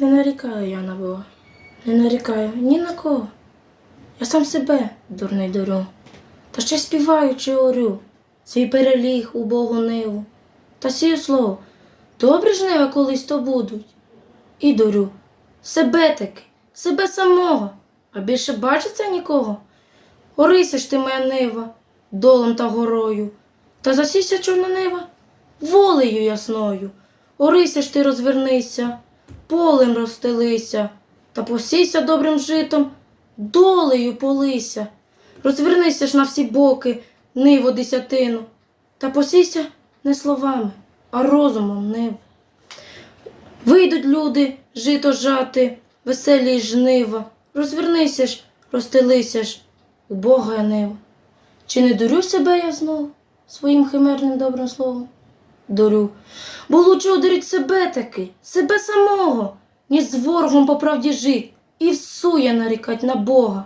Не нарікаю я на Бога, не нарікаю ні на кого. Я сам себе, дурний дурю, та ще співаючи орю, свій переліг у Богу ниву, та сію слово, добре жнива колись то будуть. І дурю, себе таки, себе самого, а більше бачиться нікого. Орися ж ти моя нива, долом та горою, та засійся чорна нива, волею ясною. Орися ж ти розвернися, полем розстелися, та посійся добрим житом, долею полися. Розвернися ж на всі боки, ниву десятину, та посійся не словами, а розумом нив. Вийдуть люди жито жати, веселі й жнива. Розвернися ж, розстелися ж, у Бога нива. Чи не дурю себе я знову своїм химерним добрим словом? Дурю. Бо лучше одарить себе таки, себе самого, ніж з ворогом по правді жить і всує нарікать на Бога.